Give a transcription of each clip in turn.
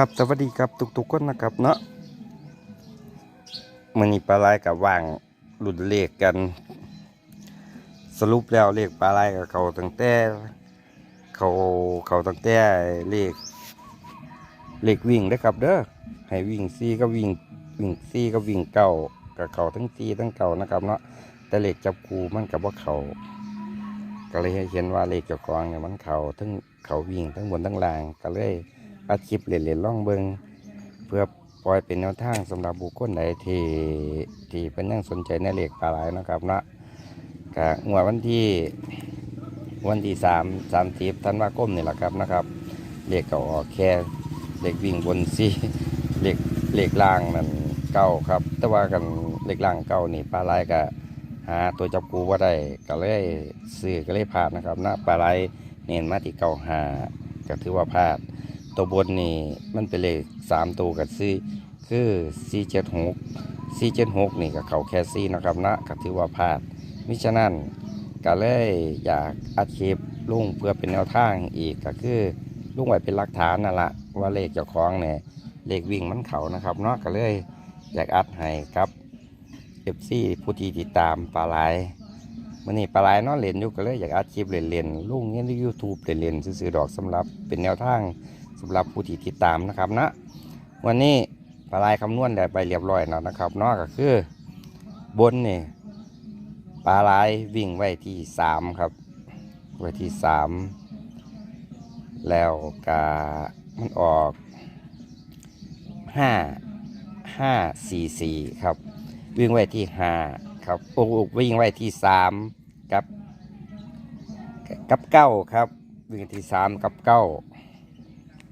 ครับสวัสดีครับทุกๆคนนะครับเนาะมันนี้ปลาไหลกับว่างหลุดเลขกัน สรุปแล้วเลขปลาไหลกับเขาตั้งแต่เขาเขาตั้งแต่เลขเลขวิ่งได้ครับเด้อให้วิ่งซีก็วิ่งวิ่งซีก็วิ่งเก่ากับเขาทั้งซีทั้งเก่านะครับเนาะแต่เลขจับคูมันกับว่าเขาก็เลยให้เห็นว่าเลขเจ้าของเนี่ยมันเขาทั้งเขาวิ่งทั้งบนทั้งล่างก็เลย อัดคลิปเล่นๆล่องเบิงเพื่อปล่อยเป็นแนวทางสำหรับบุคคลใดที่ที่เป็นยังสนใจในเหลขปลาไหลนะครับนะกะงวดวันที่วันที่สามสามสิบธันวาคมนี่แหละครับนะครับเหลขเก่าออกแค่เหลขวิ่งบนซีเหลขเหลขล่างนั่นเก้าครับ แต่ว่ากันเหลขล่างเก้านี่ปลาไหลก็หาตัวจับกูว่าได้ก็เลยซื้อก็เลยพลาดนะครับนะปลาไหลเน้นมาที่เก้าหาก็ถือว่าพลาด ตัวบนนี่มันเป็นเลขสามตัวกับซีคือซีเจ็ดหกซีเจ็ดหกนี่กับเขาแค่ซีนะครับนะก็ถือว่าพลาดมิฉะนั้นก็เลยอยากอัดคลิปลุงเพื่อเป็นแนวทางอีกก็คือลุงไว้เป็นหลักฐานนั่นละว่าเลขเจ้าของเนี่ยเลขวิ่งมันเขานะครับเนาะก็เลยอยากอัดให้ครับเอฟซีผู้ที่ติดตามปลาไหลมันนี่ปลาไหลเนาะเล่นอยู่ก็เลยอยากอัดคลิปเล่นๆลุงเนี่ยในยูทูบเล่นๆซื้อๆดอกสำหรับเป็นแนวทาง สำหรับผู้ที่ติดตามนะครับนะวันนี้ปลายคำนวณได้ไปเรียบร้อยแล้วนะครับนอกก็คือบนนี่ปลาลายวิ่งไว้ที่สามครับ ไว้ที่สามแล้วกามันออกห้าห้าสี่สี่ครับ วิ่งไว้ที่ห้าครับโอ้วิ่งไว้ที่สามกับกับเก้าครับ วิ่งที่สามกับเก้า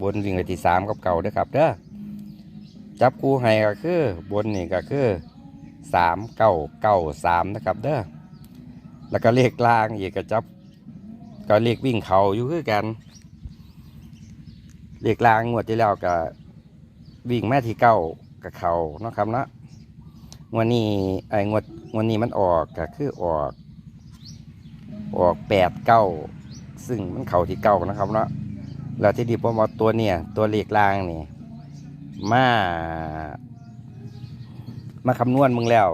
บนวิ่งไปที่สามกับเก่าเด้อครับเด้อจับคู่ให้ก็คือบนนี่ก็คือสามเก้าเก้าสามนะครับเด้อแล้วก็เลขล่างอีกก็จับก็เลขวิ่งเขาอยู่คือกันเลขล่างงวดที่แล้วก็วิ่งแม่ที่เก้ากับเขาเนาะครับเนาะงวดนี้ไอ้งวดงวดนี้มันออกก็คือออก ออกแปดเก้าซึ่งมันเข่าที่เก้านะครับเนาะ แล้วที่ดีผมเอาตัวเนี่ยตัวเลขล่างนี่มา มาคำนวณมึงแล้ว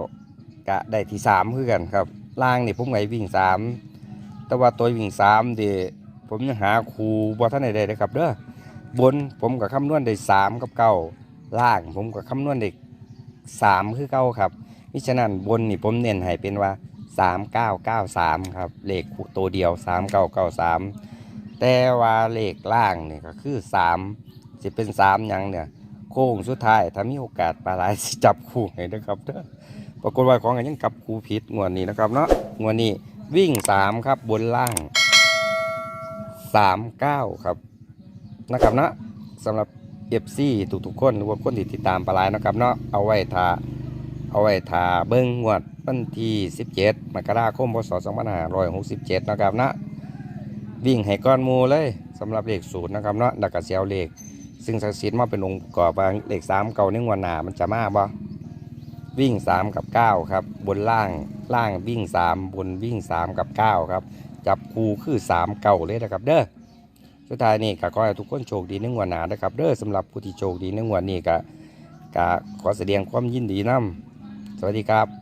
กะได้ที่สามคือกันครับล่างนี่ผมไงวิ่งสามแต่ว่าตัววิ่งสามดีผมยังหาครูบ่ท่านใดได้เลยครับเด้อบนผมกับคำนวณได้สามกับเก้าล่างผมกับคำนวณได้สามคือเก้าครับมิฉะนั้นบนนี่ผมเน้นให้เป็นว่าสามเก้าเก้าสามครับเลขตัวเดียวสามเก้าเก้าสาม แต่ว่าเลขล่างเนี่ยก็คือสามจะเป็นสามยังเนี่ย โค้งสุดท้ายถ้ามีโอกาสปลาไหลสิจับคู่ให้นะครับเด้อปรากฏว่าของกันยังกลับคู่ผิดงวดนี้นะครับเนาะงวดนี้วิ่งสามครับบนล่างสามเก้าครับนะครับเนาะสำหรับเอฟซีทุกๆคนหรือว่าคนที่ติดตามปลาไหลนะครับเนาะเอาไว้ทาเอาไว้ทาเบิ้งงวดวันที่ 17 มกราคมพศ2567 นะครับเนาะ วิ่งให้ก้อนมูเลยสำหรับเลขศูนย์นะครับเนาะดักกระเซียวเลขซึ่งศักดิ์สิทธิ์มาเป็นองค์ประกอบเลขสามเก่าในงวันหนามันจะมาบ่วิ่งสามกับเก้าครับบนล่างล่างวิ่งสามบนวิ่งสามกับเก้าครับจับคูคือสามเก่าเลยนะครับเด้อสุดท้ายนี่ก็ขอให้ทุกคนโชคดีในงวันหนานะครับเด้อสำหรับผู้ที่โชคดีในงวันนี้ก็ก็ขอแสดงความยินดีนํสวัสดีครับ